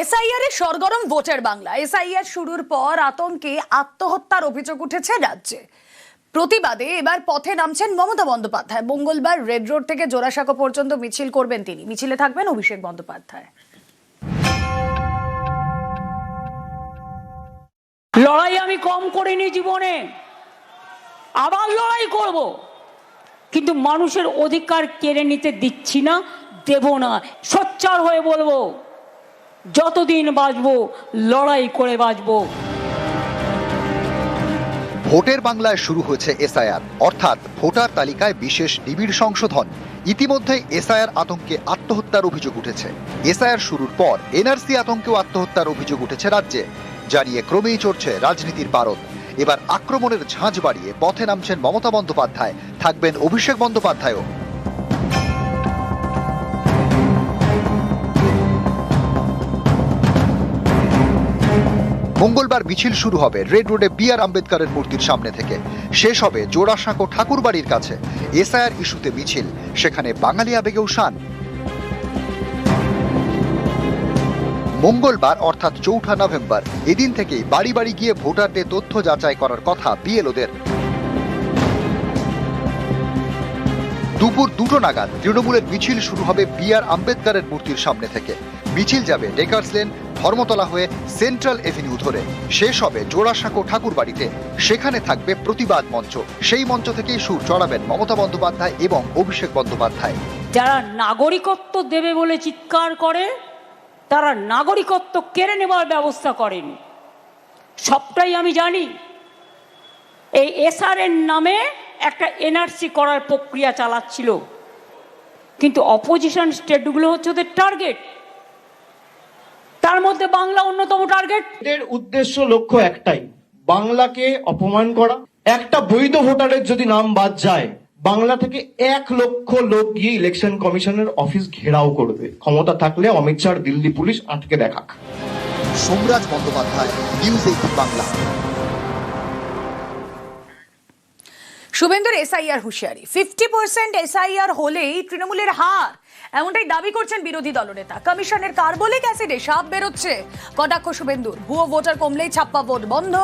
SIR এর সরগরম ভোটের Bangla. SIR শুরুর পর আতঙ্কে আত্মহত্যার অভিযোগ উঠেছে রাজ্যে। প্রতিবাদে এবার পথে নামছেন মমতা বন্দ্যোপাধ্যায়। মঙ্গলবার রেড রোড থেকে জোড়াসাঁকো পর্যন্ত মিছিল করবেন তিনি। মিছিলে থাকবেন অভিষেক বন্দ্যোপাধ্যায়। লড়াই আমি কম করিনি জীবনে, আবার লড়াই করব। কিন্তু মানুষের অধিকার কেড়ে নিতে দিচ্ছি না, দেব না, সোচ্চার হয়ে বলব। যতদিন বাঁচবো, লড়াই করে বাঁচবো। ভোটের বাংলায় শুরু হয়েছে এসআইআর। অর্থাৎ ভোটার তালিকায় বিশেষ নিবিড় সংশোধন। ইতিমধ্যে এসআইআর আতঙ্কে আত্মহত্যার অভিযোগ উঠেছে। এসআইআর শুরুর পর এনআরসি আতঙ্কেও আত্মহত্যার অভিযোগ উঠেছে রাজ্যে। জানিয়ে ক্রমেই চড়ছে রাজনীতির পারদ এবার আক্রমণের ঝাঁঝ বাড়িয়ে পথে নামছেন মমতা বন্দ্যোপাধ্যায়। থাকবেন অভিষেক বন্দ্যোপাধ্যায়ও। মঙ্গলবার মিছিল শুরু হবে রেড রোডে বি আর আম্বেদকরের মূর্তির সামনে থেকে। শেষ হবে জোড়াসাঁকো ঠাকুরবাড়ির কাছে। এসআইআর ইস্যুতে মিছিল, সেখানে বাঙালি আবেগেও শান মঙ্গলবার অর্থাৎ চৌঠা নভেম্বর, এদিন থেকেই বাড়ি বাড়ি গিয়ে ভোটারদের তথ্য যাচাই করার কথা বিএলওদের। দুপুর দুটো নাগাদ তৃণমূলের মিছিল শুরু হবে বি আর আম্বেদকরের মূর্তির সামনে থেকে। মিছিল যাবে ডেকার্স লেন ধর্মতলা হয়ে সেন্ট্রাল এভিনিউ ধরে। শেষ হবে জোড়াসাঁকো ঠাকুরবাড়িতে। সেখানে থাকবে প্রতিবাদ মঞ্চ। সেই মঞ্চ থেকেই সুর চড়াবেন মমতা বন্দ্যোপাধ্যায় এবং অভিষেক বন্দ্যোপাধ্যায়। যারা নাগরিকত্ব দেবে বলে চিৎকার করে, তারা নাগরিকত্ব কেড়ে নেওয়ার ব্যবস্থা করেন। সবটাই আমি জানি। এই এসআর এর নামে একটা এনআরসি করার প্রক্রিয়া চালাচ্ছিল। কিন্তু অপোজিশন স্টেটগুলো হচ্ছে ওদের টার্গেট তার মধ্যে বাংলা অন্যতম টার্গেট এদের উদ্দেশ্য লক্ষ্য একটাই বাংলাকে অপমান করা। একটা বৈধ ভোটারের যদি নাম বাদ যায় বাংলা থেকে এক লক্ষ লোক গিয়ে ইলেকশন কমিশনের অফিস ঘেরাও করবে। ক্ষমতা থাকলে অমিত শাহ দিল্লি পুলিশ আটকে দেখাক। Somraj Bandyopadhyay News eighteen Bangla. শুভেন্দুর এসআইআর হুঁশিয়ারি। ফিফটি পার্সেন্ট এসআইআর হলেই তৃণমূলের হার। এমনটাই দাবি করছেন বিরোধী দলনেতা। কমিশনের কার্বলিক অ্যাসিডে সাপ বেরোচ্ছে। কটাক্ষ শুভেন্দুর ভুয়ো ভোটার কমলেই ছাপ্পা ভোট বন্ধ।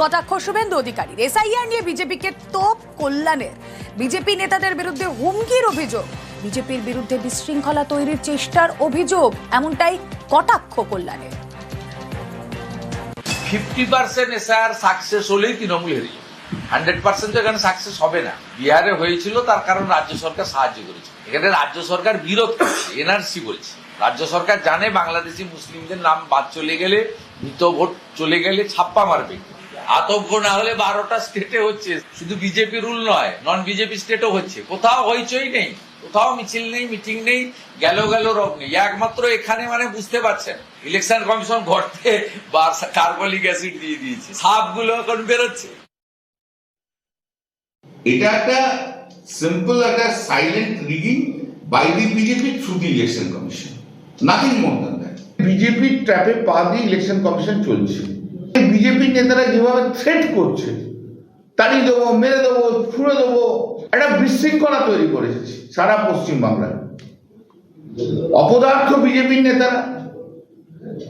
কটাক্ষ শুভেন্দু অধিকারী এসআইআর নিয়ে বিজেপিকে তোপ কল্যাণের। বিজেপি নেতাদের বিরুদ্ধে হুমকির অভিযোগ। বিজেপির বিরুদ্ধে বিশৃঙ্খলা তৈরির চেষ্টার অভিযোগ, এমনটাই কটাক্ষ কল্যাণের। ফিফটি পার্সেন্ট এসআর সাকসেস হলেই তৃণমূলেরই। হান্ড্রেড পার্সেন্ট এখানে সাকসেস হবে না। বিহারে হয়েছিল, তার কারণ রাজ্য সরকার সাহায্য করেছে এখানে রাজ্য সরকার বিরোধ করছে, এনআরসি বলছে। রাজ্য সরকার জানে বাংলাদেশি মুসলিমদের নাম বাদ চলে গেলে মৃত ভোট চলে গেলে ছাপ্পা মারবে। আতঙ্ক না হলে বারোটা স্টেটে হচ্ছে। শুধু বিজেপি রুল নয় নন বিজেপি স্টেটও হচ্ছে। কোথাও হইচই নেই, কোথাও মিছিল নেই মিটিং নেই, গেল গেল রোগ নেই। একমাত্র এখানে মানে বুঝতে পারছেন ইলেকশন কমিশন ঘটতে বা কার্বলিক অ্যাসিড দিয়ে দিয়েছে। সাপগুলো এখন বেরোচ্ছে। এটা একটা সিম্পল একটা silent rigging by the BJP through the election commission nothing more than that বিজেপির ট্র্যাপে পা দিয়ে ইলেকশন কমিশন চলছে। বিজেপির নেতারা যেভাবে থ্রেট করছে তাড়িয়ে দেবো, মেরে দেবো, ছুড়ে দেবো, একটা বিশৃঙ্খলা তৈরি করেছে সারা পশ্চিম বাংলায় অপদার্থ বিজেপির নেতারা,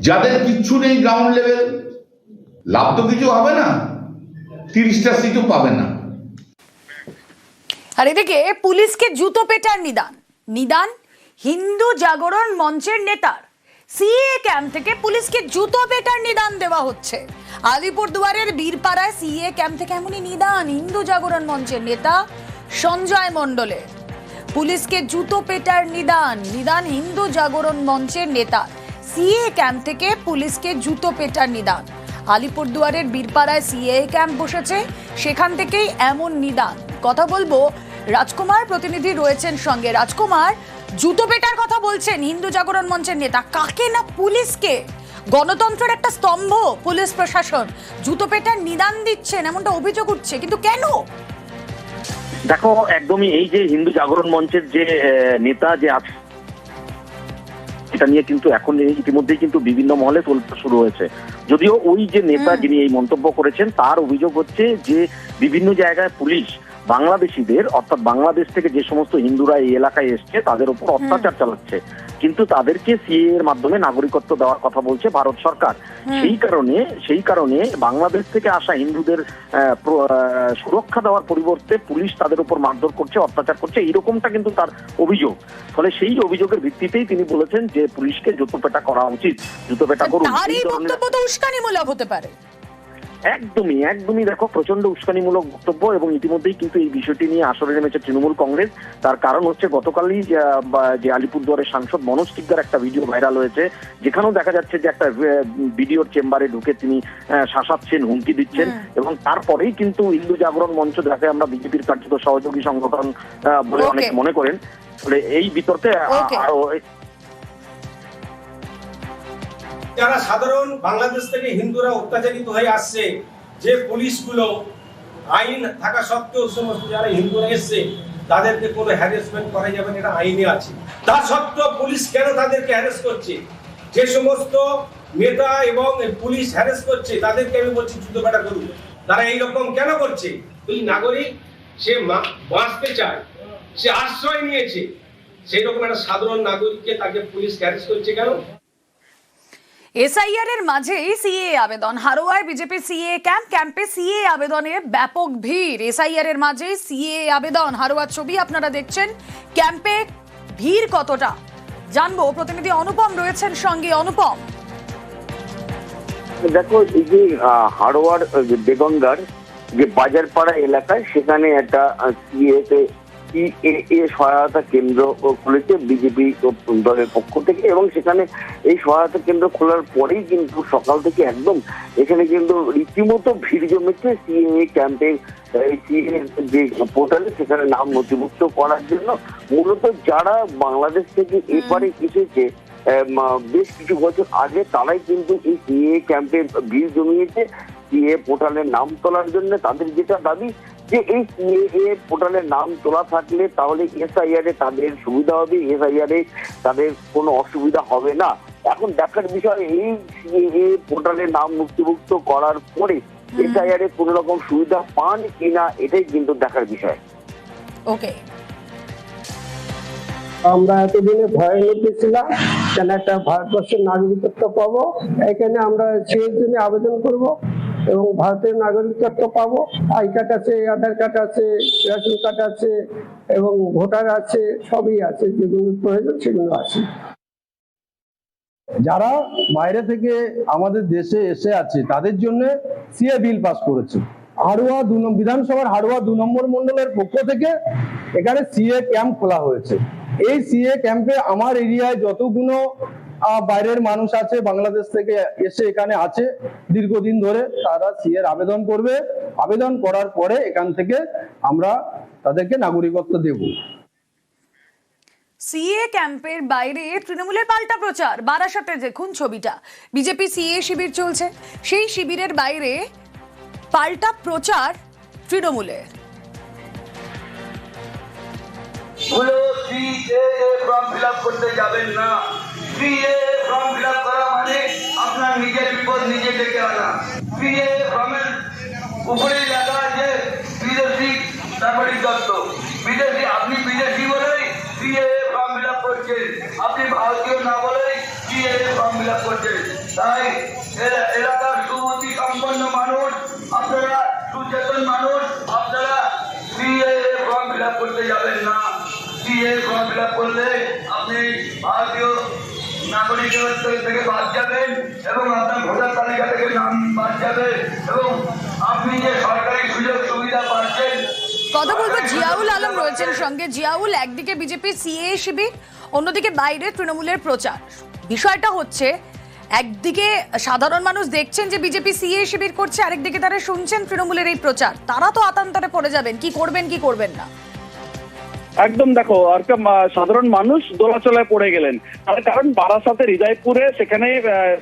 যাদের কিচ্ছু নেই গ্রাউন্ড লেভেল লাভ তো কিছু হবে না, তিরিশটা সিটও পাবে না। আর এদিকে পুলিশকে জুতো পেটার নিদান। নিদান হিন্দু জাগরণ মঞ্চের নেতার। সিএ ক্যাম্প থেকে পুলিশকে জুতো পেটার নিদান দেওয়া হচ্ছে। আলিপুরদুয়ারের বীরপাড়ায় সিএ ক্যাম্প থেকে এমনই নিদান হিন্দু জাগরণ মঞ্চের নেতা সঞ্জয় মণ্ডলের পুলিশকে জুতো পেটার নিদান নিদান হিন্দু জাগরণ মঞ্চের নেতা। সিএ ক্যাম্প থেকে পুলিশকে জুতো পেটার নিদান। আলিপুরদুয়ারের বীরপাড়ায় সিএ ক্যাম্প বসেছে, সেখান থেকেই এমন নিদান। কথা বলব। রাজকুমার প্রতিনিধি রয়েছেন সঙ্গে। রাজকুমার জুতো পেটার কথা বলছেন হিন্দু জাগরণ মঞ্চের নেতা। কাকে না পুলিশকে? গণতন্ত্রের একটা স্তম্ভ পুলিশ প্রশাসন। জুতো পেটার নিদান দিচ্ছেন এমনটা অভিযোগ উঠছে কিন্তু কেন? দেখো একদমই এই যে হিন্দু জাগরণ মঞ্চের যে নেতা যে আছে এটা নিয়ে কিন্তু এখন ইতিমধ্যেই কিন্তু বিভিন্ন মহলে তোলপাড় শুরু হয়েছে। যদিও ওই যে নেতা যিনি এই মন্তব্য করেছেন তার অভিযোগ হচ্ছে যে বিভিন্ন জায়গায় পুলিশ বাংলাদেশিদের অর্থাৎ বাংলাদেশ থেকে যে সমস্ত হিন্দুরা এই এলাকায় এসছে তাদের উপর অত্যাচার চালাচ্ছে। কিন্তু তাদেরকে সিএ এর মাধ্যমে নাগরিকত্ব দেওয়ার কথা বলছে ভারত সরকার। সেই কারণে সেই কারণে বাংলাদেশ থেকে আসা হিন্দুদের সুরক্ষা দেওয়ার পরিবর্তে পুলিশ তাদের উপর মারধর করছে অত্যাচার করছে। এরকমটা কিন্তু তার অভিযোগ। ফলে সেই অভিযোগের ভিত্তিতেই তিনি বলেছেন যে পুলিশকে জুতোপেটা করা উচিত। জুতোপেটা করুন। এই এই বক্তব্য তো উস্কানিমূলক হতে পারে। একদমই একদমই দেখো প্রচণ্ড উস্কানিমূলক বক্তব্য এবং ইতিমধ্যেই কিন্তু এই বিষয়টি নিয়ে আসরে নেমেছে তৃণমূল কংগ্রেস। তার কারণ হচ্ছে গতকালই যে, আলিপুরদুয়ারের সাংসদ মনোজ টিকদার একটা ভিডিও ভাইরাল হয়েছে যেখানেও দেখা যাচ্ছে যে একটা ভিডিওর চেম্বারে ঢুকে তিনি শাসাচ্ছেন হুমকি দিচ্ছেন এবং তারপরেই কিন্তু হিন্দু জাগরণ মঞ্চ যাকে আমরা বিজেপির কার্যত সহযোগী সংগঠন বলে. অনেকে মনে করেন এই বিতর্কে আরও যারা সাধারণ বাংলাদেশ থেকে হিন্দুরা অত্যাচারিত হয়ে আসছে, যে পুলিশগুলো আইন থাকা সত্ত্বেও সমস্ত যারা হিন্দুরা এসছে, তাদেরকে কোনো হ্যারাসমেন্ট করা যাবে না, এটা আইনে আছে। তা সত্ত্বেও পুলিশ কেন তাদেরকে হ্যারাস করছে? যে সমস্ত নেতা এবং পুলিশ হ্যারাস করছে, তাদেরকে আমি বলছি যুদ্ধপাটা করুন। তারা এইরকম কেন করছে? ওই নাগরিক, সে বাঁচতে চায়, সে আশ্রয় নিয়েছে। সেই রকম একটা সাধারণ নাগরিককে তাকে পুলিশ হ্যারাস করছে কেন? এসআইআর এর মাঝেই সিএ আবেদন। হারোয়ায় বিজেপি সিএ ক্যাম্প, ক্যাম্পে সিএ আবেদনে ব্যাপক ভিড়। এসআইআর এর মাঝেই সিএ আবেদন। হারোয়ার ছবি আপনারা দেখছেন। ক্যাম্পে ভিড় কতটা? জানব। প্রতিনিধি অনুপম রয়েছেন সঙ্গে। অনুপম। দেখো, এই যে যে বেগঙ্গার যে বাজারপাড়া এলাকায়, সেখানে একটা সিএতে সিএএ সহায়তা কেন্দ্র খুলেছে বিজেপি দলের পক্ষ থেকে এবং সেখানে এই সহায়তা কেন্দ্র খোলার পরেই কিন্তু সকাল থেকে একদম এখানে কিন্তু রীতিমতো ভিড় জমেছে সিএএ ক্যাম্পে যে পোর্টালে সেখানে নাম নথিভুক্ত করার জন্য। মূলত যারা বাংলাদেশ থেকে এপারে এসেছে বেশ কিছু বছর আগে তারাই কিন্তু এই সিএ ক্যাম্পে ভিড় জমিয়েছে। সিএ পোর্টালে নাম তোলার জন্য তাদের যেটা দাবি যে এই সিএ পোর্টালের নাম তোলা থাকলে তাহলে এসআইআর এ তাদের সুবিধা হবে এসআইআর এ তাদের কোনো অসুবিধা হবে না। এখন দেখার বিষয় এই সিএ পোর্টালের নাম মুক্তিভুক্ত করার পরে এসআইআর এ কোনো রকম সুবিধা পান কিনা এটাই কিন্তু দেখার বিষয়। ওকে। আমরা এতদিনে ভয় ছিলাম কেন একটা ভারতবর্ষের নাগরিকত্ব পাবো? এখানে আমরা সেই জন্য আবেদন করব। এবং ভারতের নাগরিকত্ব পাবো। আই কার্ড আছে, আধার কার্ড আছে, রেশন কার্ড আছে, এবং ভোটার আছে, সবই আছে। যেগুলো প্রয়োজন সেগুলো আছে। যারা বাইরে থেকে আমাদের দেশে এসে আছে, তাদের জন্য সিএ বিল পাস করেছে। হাড়ুয়া দু বিধানসভার হাড়ুয়া দু নম্বর মন্ডলের পক্ষ থেকে এখানে সিএ ক্যাম্প খোলা হয়েছে। এই সিএ ক্যাম্পে আমার এরিয়ায় যতগুলো বাইরের মানুষ আছে বাংলাদেশ থেকে এসে এখানে আছে। দীর্ঘদিন ধরে তারা সিএ এর আবেদন করবে। আবেদন করার পরে এখান থেকে আমরা তাদেরকে নাগরিকত্ব দেবো। সিএ ক্যাম্পের বাইরে তৃণমূলের পাল্টা প্রচার। বারাসাতে দেখুন ছবিটা। বিজেপি সিএ শিবির চলছে। সেই শিবিরের বাইরে পাল্টা প্রচার তৃণমূলের করতে যাবেন না। সিএএ ফর্ম ফিল আপ করা মানে আপনার নিজের বিপদ নিজে ডেকে আনা। সিএএ ফর্মের উপরে লেখা আছে বিদেশি নাগরিক দত্ত। বিদেশি, আপনি বিদেশি বলেই সিএএ ফর্ম ফিল আপ করছেন আপনি ভারতীয় না বলেই সিএএ ফর্ম ফিল আপ করছেন তাই এলাকার সুমতি সম্পন্ন মানুষ, আপনারা সুচেতন মানুষ, আপনারা সিএএ ফর্ম ফিল আপ করতে যাবেন না। সিএ ফর্ম ফিল আপ করলে আপনি ভারতীয় নাগরিকত্ব থেকে বাদ যাবেন এবং আপনার ভোটার তালিকা থেকে নাম বাদ যাবে এবং আপনি যে সরকারি সুযোগ সুবিধা পাচ্ছেন কথা বলব জিয়াউল আলম রয়েছেন সঙ্গে। জিয়াউল একদিকে বিজেপি সিএ শিবির অন্যদিকে বাইরে তৃণমূলের প্রচার। বিষয়টা হচ্ছে একদিকে সাধারণ মানুষ দেখছেন যে বিজেপি সিএ শিবির করছে আরেকদিকে তারা শুনছেন তৃণমূলের এই প্রচার। তারা তো আতান্তরে পড়ে যাবেন কি করবেন কি করবেন না। একদম দেখো আর সাধারণ মানুষ দোলাচলায় পড়ে গেলেন। তার কারণ বারাসাতে হৃদয়পুরে সেখানে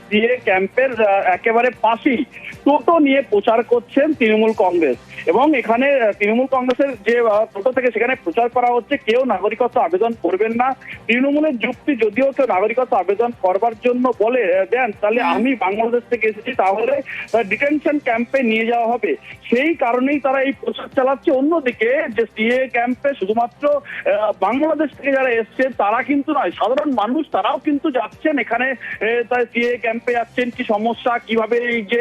সিএ ক্যাম্পের একেবারে পাশেই টোটো নিয়ে প্রচার করছেন তৃণমূল কংগ্রেস। এবং এখানে তৃণমূল কংগ্রেসের যে টোটো থেকে সেখানে প্রচার করা হচ্ছে কেউ নাগরিকত্ব আবেদন করবেন না। তৃণমূলের যুক্তি যদিও কেউ নাগরিকত্ব আবেদন করবার জন্য বলে দেন তাহলে আমি বাংলাদেশ থেকে এসেছি তাহলে ডিটেনশন ক্যাম্পে নিয়ে যাওয়া হবে। সেই কারণেই তারা এই প্রচার চালাচ্ছে। অন্যদিকে যে সিএ ক্যাম্পে শুধুমাত্র বাংলাদেশ থেকে যারা এসছে তারা কিন্তু নয় সাধারণ মানুষ তারাও কিন্তু যাচ্ছেন এখানে। সিএ ক্যাম্পে যাচ্ছেন কি সমস্যা কীভাবে এই যে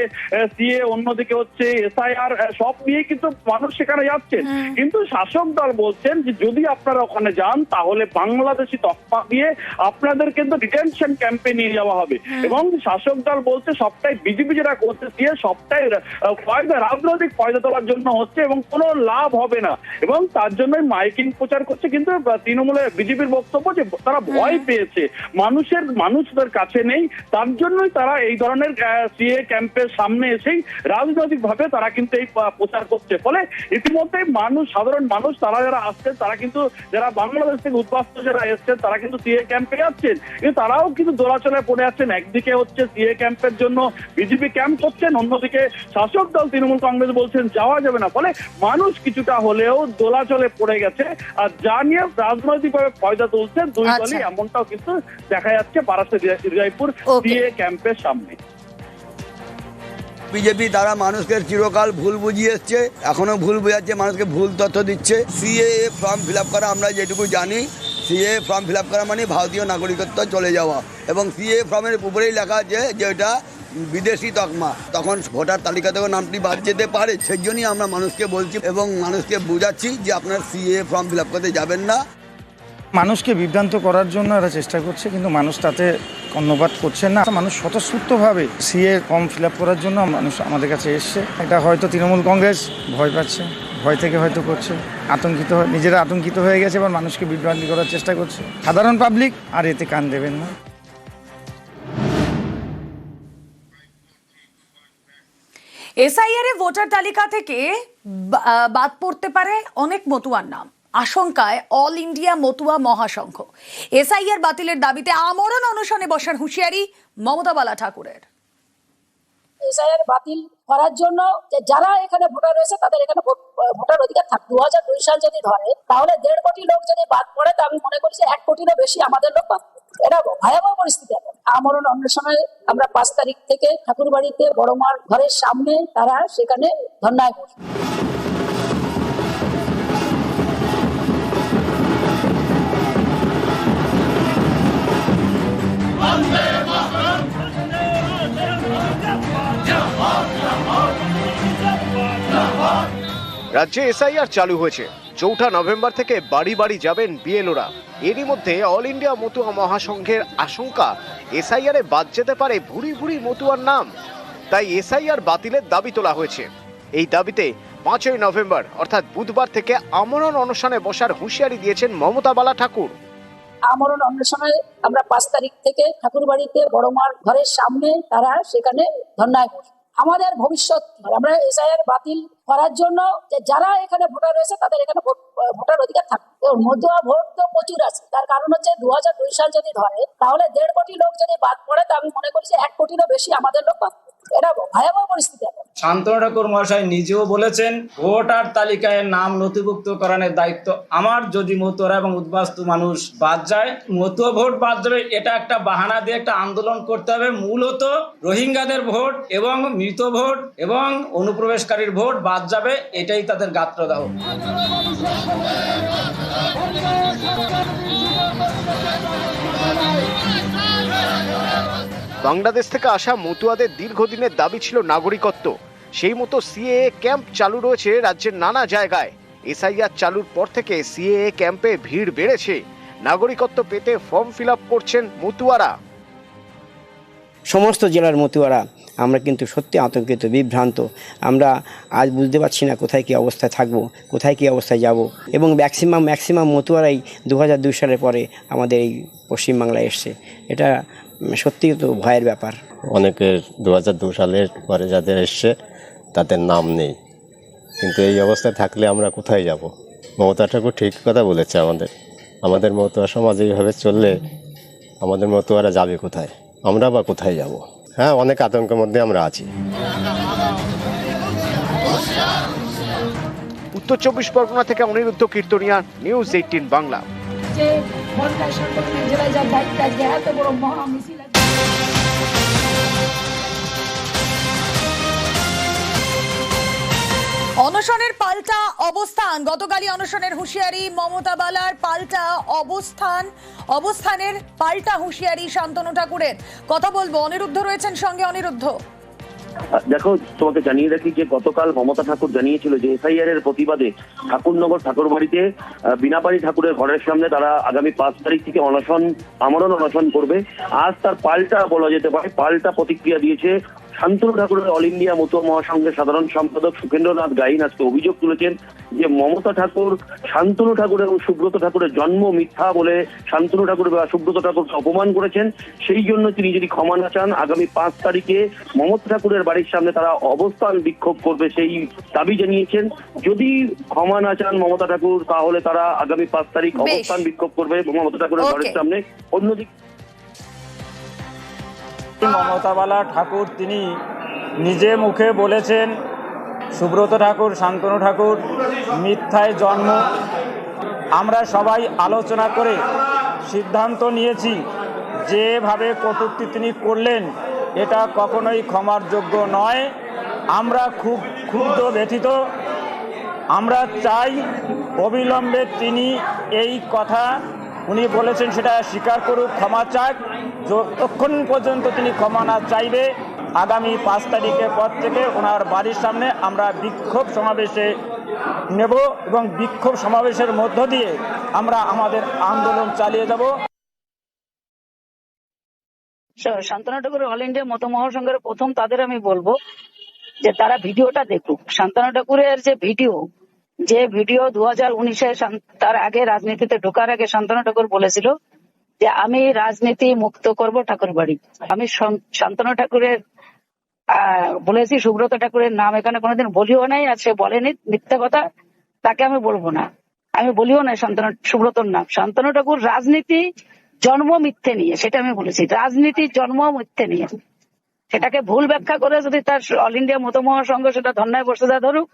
সিএ অন্যদিকে হচ্ছে এসআইআর সব নিয়ে কিন্তু মানুষ সেখানে যাচ্ছেন কিন্তু শাসক দল বলছেন যে যদি আপনারা ওখানে যান তাহলে বাংলাদেশি তকমা দিয়ে আপনাদের কিন্তু ডিটেনশন ক্যাম্পে নিয়ে যাওয়া হবে। এবং শাসক দল বলছে সবটাই বিজেপি যেটা করতে দিয়ে সবটাই ফয়দা রাজনৈতিক ফয়দা তোলার জন্য হচ্ছে এবং কোনো লাভ হবে না। এবং তার জন্যই মাইকিং প্রচার করছে কিন্তু তৃণমূলের বিজেপির বক্তব্য যে তারা ভয় পেয়েছে। মানুষের মানুষদের কাছে নেই। তার জন্যই তারা এই ধরনের সিএ ক্যাম্পের সামনে এসেই রাজনৈতিক ভাবে তারা কিন্তু এই প্রচার করছে। ফলে ইতিমধ্যে মানুষ সাধারণ মানুষ তারা যারা আসছেন তারা কিন্তু যারা বাংলাদেশ থেকে উদ্বাস্ত যারা এসছেন তারা কিন্তু সিএ ক্যাম্পে যাচ্ছেন। কিন্তু তারাও কিন্তু দোলাচলায় পড়ে যাচ্ছেন একদিকে হচ্ছে সিএ ক্যাম্পের জন্য বিজেপি ক্যাম্প করছেন অন্যদিকে শাসক দল তৃণমূল কংগ্রেস বলছেন যাওয়া যাবে না। ফলে মানুষ কিছুটা হলেও দোলাচলে পড়ে গেছে। আর যা নিয়ে রাজনৈতিকভাবে ফয়দা তুলছে দুই আচ্ছা। দলই এমনটাও কিন্তু দেখা যাচ্ছে বারাসা হৃদয়পুর সিএ ক্যাম্পের সামনে। বিজেপি তারা মানুষকে চিরকাল ভুল বুঝিয়ে এসছে এখনও ভুল বোঝাচ্ছে মানুষকে ভুল তথ্য দিচ্ছে। সিএ ফর্ম ফিল করা আমরা যেটুকু জানি সিএ ফর্ম ফিল করা মানে ভারতীয় নাগরিকত্ব চলে যাওয়া। এবং সিএ ফর্মের উপরেই লেখা আছে যে এটা বিদেশি তকমা। তখন ভোটার তালিকা থেকে নামটি বাদ যেতে পারে, সেই জন্যই আমরা মানুষকে বলছি এবং মানুষকে বোঝাচ্ছি যে আপনার সিএ ফর্ম ফিল আপ করতে যাবেন না। মানুষকে বিভ্রান্ত করার জন্য এরা চেষ্টা করছে, কিন্তু মানুষ তাতে কর্ণপাত করছেন না। মানুষ স্বতঃস্ফূর্তভাবে সিএ ফর্ম ফিল আপ করার জন্য মানুষ আমাদের কাছে এসছে। এটা হয়তো তৃণমূল কংগ্রেস ভয় পাচ্ছে, ভয় থেকে হয়তো করছে। আতঙ্কিত নিজেরা আতঙ্কিত হয়ে গেছে, এবার মানুষকে বিভ্রান্তি করার চেষ্টা করছে। সাধারণ পাবলিক আর এতে কান দেবেন না। এসআইআর এ ভোটার তালিকা থেকে বাদ পড়তে পারে অনেক মতুয়ার নাম। আশঙ্কায় All India Matua Mahasangha. SIR বাতিলের দাবিতে আমরণ অনশনে বসার হুঁশিয়ারি মমতা বালা ঠাকুরের। এসআইআর বাতিল করার জন্য যারা এখানে ভোটার রয়েছে, তাদের এখানে ভোট- ভোটার অধিকার থাক। দু দুই সাল যদি ধরে, তাহলে দেড় কোটি লোক যদি বাদ পড়ে, তা আমি মনে করি যে এক কোটিরও বেশি আমাদের লোক বাদ। এটা ভয়াবহ পরিস্থিতি আমরণ অন্বেষণে আমরা পাঁচ তারিখ থেকে ঠাকুর বাড়িতে বড় মার ঘরের সামনে তারা সেখানে ধর্নায় বসবে রাজ্যে এসআইআর চালু হয়েছে। চৌঠা নভেম্বর থেকে বাড়ি বাড়ি যাবেন বিএলওরা। এরই মধ্যে অল ইন্ডিয়া মতুয়া মহাসংঘের আশঙ্কা, এসআইআর বাদ যেতে পারে ভুরি ভুরি মতুয়ার নাম। তাই এসআইআর বাতিলের দাবি তোলা হয়েছে। এই দাবিতে পাঁচই নভেম্বর, অর্থাৎ বুধবার থেকে আমরণ অনশনে বসার হুঁশিয়ারি দিয়েছেন মমতা বালা ঠাকুর। আমরণ অন্বেষণে আমরা পাঁচ তারিখ থেকে ঠাকুর ঠাকুরবাড়িতে বড়মার ঘরের সামনে তারা সেখানে ধর্নায় আমাদের ভবিষ্যৎ আমরা এসআইআর বাতিল করার জন্য যে যারা এখানে ভোটার রয়েছে, তাদের এখানে ভোট- ভোটার অধিকার থাকবে মধ্যুয়া ভোট তো প্রচুর আছে তার কারণ হচ্ছে দু সাল যদি ধরে, তাহলে দেড় কোটি লোক যদি বাদ পড়ে, তা আমি মনে করি যে এক কোটিরও বেশি আমাদের লোক বাদ। এটা ভয়াবহ পরিস্থিতি শান্তনু ঠাকুর মহাশয় নিজেও বলেছেন ভোটার তালিকায় নাম নথিভুক্ত করানোর দায়িত্ব আমার যদি মতুয়ারা এবং উদ্বাস্তু মানুষ বাদ যায় মতুয়া ভোট বাদ যাবে এটা একটা বাহানা দিয়ে একটা আন্দোলন করতে হবে। মূলত রোহিঙ্গাদের ভোট এবং মৃত ভোট এবং অনুপ্রবেশকারীর ভোট বাদ যাবে এটাই তাদের গাত্রদাহ। বাংলাদেশ থেকে আসা মতুয়াদের দীর্ঘদিনের দাবি ছিল নাগরিকত্ব। সেই মতো সিএএ ক্যাম্প চালু রয়েছে রাজ্যের নানা জায়গায়। এসআইআর চালুর পর থেকে সিএএ ক্যাম্পে ভিড় বেড়েছে। নাগরিকত্ব পেতে ফর্ম ফিল করছেন মতুয়ারা। সমস্ত জেলার মতুয়ারা, আমরা কিন্তু সত্যি আতঙ্কিত, বিভ্রান্ত। আমরা আজ বুঝতে পারছি না কোথায় কী অবস্থায় থাকব, কোথায় কী অবস্থায় যাব। এবং ম্যাক্সিমাম ম্যাক্সিমাম মতুয়ারাই দু হাজার দুই সালের পরে আমাদের এই পশ্চিমবাংলায় এসছে। এটা উম, সত্যিই তো ভয়ের ব্যাপার। অনেকের দু হাজার দু সালের পরে যাদের এসছে তাদের নাম নেই। কিন্তু এই অবস্থায় থাকলে আমরা কোথায় যাব? মমতা ঠাকুর ঠিক কথা বলেছে আমাদের। আমাদের মতুয়া সমাজ এইভাবে চললে আমাদের মতুয়ারা যাবে কোথায়? আমরা বা কোথায় যাব? হ্যাঁ অনেক আতঙ্কের মধ্যে আমরা আছি। উত্তর চব্বিশ পরগনা থেকে অনিরুদ্ধ কীর্তনিয়া নিউজ এইটিন বাংলা। জেলায় যার দায়িত্ব এত বড় মহা মিছিল। অনশনের পাল্টা অবস্থান, গতকালই অনশনের হুঁশিয়ারি মমতা বালার পাল্টা অবস্থান, অবস্থানের পাল্টা হুঁশিয়ারি শান্তনু ঠাকুরের কথা বলব, অনিরুদ্ধ রয়েছেন সঙ্গে অনিরুদ্ধ দেখো তোমাকে জানিয়ে রাখি যে গতকাল মমতা ঠাকুর জানিয়েছিল যে এসআইআর এর প্রতিবাদে ঠাকুরনগর ঠাকুরবাড়িতে আহ, বিনাপাড়ি ঠাকুরের ঘরের সামনে তারা আগামী পাঁচ তারিখ থেকে অনশন আমরণ অনশন করবে। আজ তার পাল্টা বলা যেতে পারে পাল্টা প্রতিক্রিয়া দিয়েছে শান্তনু ঠাকুরের অল ইন্ডিয়া মতুয়া মহাসংঘের সাধারণ সম্পাদক সুখেন্দ্রনাথ গাইন আজকে অভিযোগ তুলেছেন যে মমতা ঠাকুর শান্তনু ঠাকুর এবং সুব্রত ঠাকুরের জন্ম মিথ্যা বলে শান্তনু ঠাকুর বা সুব্রত ঠাকুরকে অপমান করেছেন। সেই জন্য তিনি যদি ক্ষমা না চান আগামী পাঁচ তারিখে মমতা ঠাকুরের বাড়ির সামনে তারা অবস্থান বিক্ষোভ করবে সেই দাবি জানিয়েছেন। যদি ক্ষমা না চান মমতা ঠাকুর তাহলে তারা আগামী পাঁচ তারিখ অবস্থান বিক্ষোভ করবে মমতা ঠাকুরের বাড়ির সামনে। অন্যদিকে মমতাবালা ঠাকুর, তিনি নিজে মুখে বলেছেন, সুব্রত ঠাকুর, শান্তনু ঠাকুর, মিথ্যায় জন্ম। আমরা সবাই আলোচনা করে সিদ্ধান্ত নিয়েছি, যেভাবে কটূক্তি তিনি করলেন, এটা কখনোই ক্ষমার যোগ্য নয়। আমরা খুব ক্ষুব্ধ ব্যথিত। আমরা চাই অবিলম্বে তিনি এই কথা উনি বলেছেন সেটা স্বীকার করুক, ক্ষমা চাক। যতক্ষণ পর্যন্ত তিনি ক্ষমা না চাইবে, আগামী পাঁচ তারিখের পর থেকে ওনার বাড়ির সামনে আমরা বিক্ষোভ সমাবেশে নেব এবং বিক্ষোভ সমাবেশের মধ্য দিয়ে আমরা আমাদের আন্দোলন চালিয়ে যাব। শান্তনু ঠাকুর অল ইন্ডিয়া মত মহাসংঘের প্রথম তাদের আমি বলব যে তারা ভিডিওটা দেখুক। শান্তনু ঠাকুরের যে ভিডিও যে ভিডিও দু হাজার উনিশে তার আগে রাজনীতিতে ঢোকার আগে শান্তনু ঠাকুর বলেছিল যে, আমি রাজনীতি মুক্ত করব ঠাকুর বাড়ি। আমি শান- শান্তনু ঠাকুরের বলেছি, সুব্রত ঠাকুরের নাম এখানে কোনোদিন বলিও নাই আর সে বলেনি মিথ্যা কথা, তাকে আমি বলব না। আমি বলিও না শান্তনু, সুব্রতর নাম। শান্তনু ঠাকুর রাজনীতি জন্ম মিথ্যে নিয়ে, সেটা আমি বলেছি। রাজনীতি জন্ম মিথ্যে নিয়ে। সেটাকে ভুল ব্যাখ্যা করে যদি তার অল ইন্ডিয়া মত মহাসংঘ সেটা ধর্নায় বসে ধরুক